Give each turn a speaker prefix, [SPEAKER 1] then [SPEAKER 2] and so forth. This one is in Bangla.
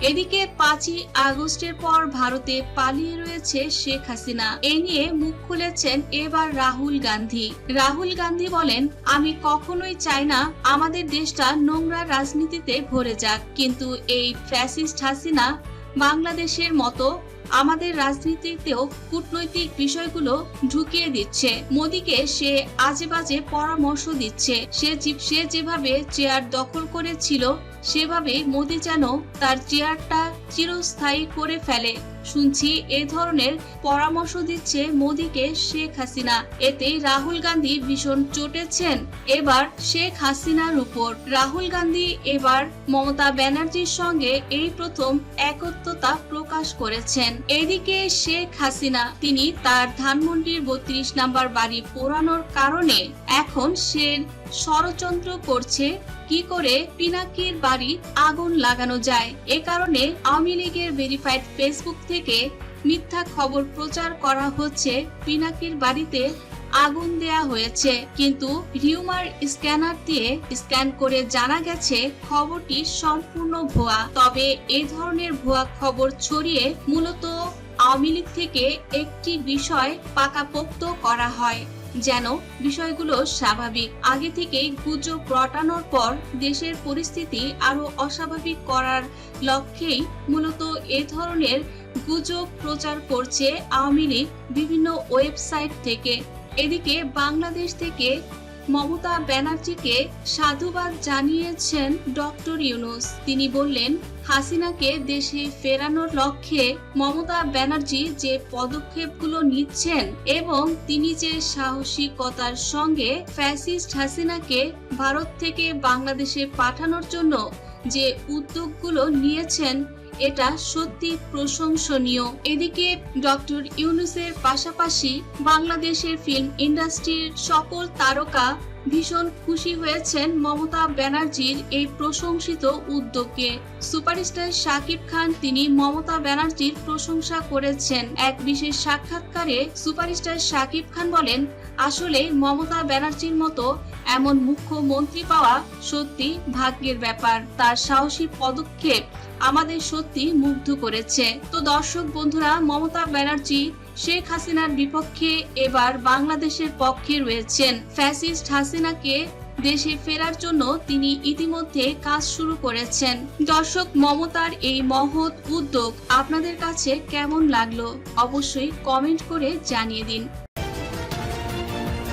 [SPEAKER 1] এদিকে পাঁচই আগস্টের পর ভারতে পালিয়ে রয়েছে শেখ হাসিনা। এ নিয়ে মুখ খুলেছেন এবার রাহুল গান্ধী। রাহুল গান্ধী বলেন, আমি কখনোই চাই না আমাদের দেশটা নোংরা রাজনীতিতে ভরে যাক। কিন্তু এই ফ্যাসিস্ট হাসিনা বাংলাদেশের মতো আমাদের রাজনীতিতেও কূটনৈতিক বিষয়গুলো ঢুকিয়ে দিচ্ছে। মোদিকে সে আজে বাজে পরামর্শ দিচ্ছে। সে সে যেভাবে চেয়ার দখল করেছিল, সেভাবে মোদি যেন তার চেয়ারটা চিরস্থায়ী করে ফেলে। শুনছি এ ধরনের পরামর্শ দিচ্ছে মোদিকে শেখ হাসিনা। এতে রাহুল গান্ধী ভীষণ চটেছেন। এবার শেখ হাসিনার উপর। রাহুল গান্ধী এবার মমতা ব্যানার্জির সঙ্গে এই প্রথম একত্রতা প্রকাশ করেছেন। এদিকে শেখ হাসিনা, তিনি তার ধানমন্ডির বত্রিশ নাম্বার বাড়ি পোড়ানোর কারণে এখন সে ষড়যন্ত্র করছে, কি করে পিনাকির বাড়ি আগুন লাগানো যায়। এ কারণে আওয়ামী লীগের ভেরিফাইড ফেসবুক থেকে মিথ্যা খবর প্রচার করা হচ্ছে পিনাকির বাড়িতে। আগুন দেয়া হয়েছে, কিন্তু হিউমার স্ক্যানার দিয়ে স্ক্যান করে জানা গেছে খবরটি সম্পূর্ণ ভুয়া। তবে এই ধরনের ভুয়া খবর ছড়িয়ে মূলত আওয়ামী লীগ থেকে একটি বিষয় পাকাপোক্ত করা হয়, যেন বিষয়গুলো স্বাভাবিক। আগে থেকেই গুজব রটানোর পর দেশের পরিস্থিতি আরও অস্বাভাবিক করার লক্ষ্যেই মূলত এ ধরনের গুজব প্রচার করছে আওয়ামী লীগ বিভিন্ন ওয়েবসাইট থেকে। এদিকে বাংলাদেশ থেকে মমতা ব্যানার্জিকে সাধুবাদ জানিয়েছেন ডক্টর ইউনুস। তিনি বললেন, হাসিনাকে দেশে ফেরানোর লক্ষ্যে মমতা ব্যানার্জি যে পদক্ষেপগুলো নিচ্ছেন এবং তিনি যে সাহসিকতার সঙ্গে ফ্যাসিস্ট হাসিনাকে ভারত থেকে বাংলাদেশে পাঠানোর জন্য যে উদ্যোগগুলো নিয়েছেন, এটা সত্যি প্রশংসনীয়। এদিকে ডক্টর ইউনুসের পাশাপাশি বাংলাদেশের ফিল্ম ইন্ডাস্ট্রির সকল তারকা ভীষণ খুশি হয়েছেন মমতা ব্যানার্জির এই প্রশংসিত উদ্যোগে সুপারস্টার শাকিব খান তিনি মমতা ব্যানার্জির প্রশংসা করেছেন। এক বিশেষ সাক্ষাৎকারে সুপারস্টার শাকিব খান বলেন, আসলে মমতা ব্যানার্জির মতো এমন মুখ্যমন্ত্রী পাওয়া সত্যি ভাগ্যের ব্যাপার। তার সাহসী পদক্ষেপ আমাদের সত্যি মুগ্ধ করেছে। তো দর্শক বন্ধুরা, মমতা ব্যানার্জি শেখ হাসিনার বিপক্ষে এবার বাংলাদেশের পক্ষে রয়েছেন। ফ্যাসিস্ট হাসিনাকে দেশে ফেরার জন্য তিনি ইতিমধ্যে কাজ শুরু করেছেন। দর্শক, মমতার এই মহৎ উদ্যোগ আপনাদের কাছে কেমন লাগল? অবশ্যই কমেন্ট করে জানিয়ে দিন।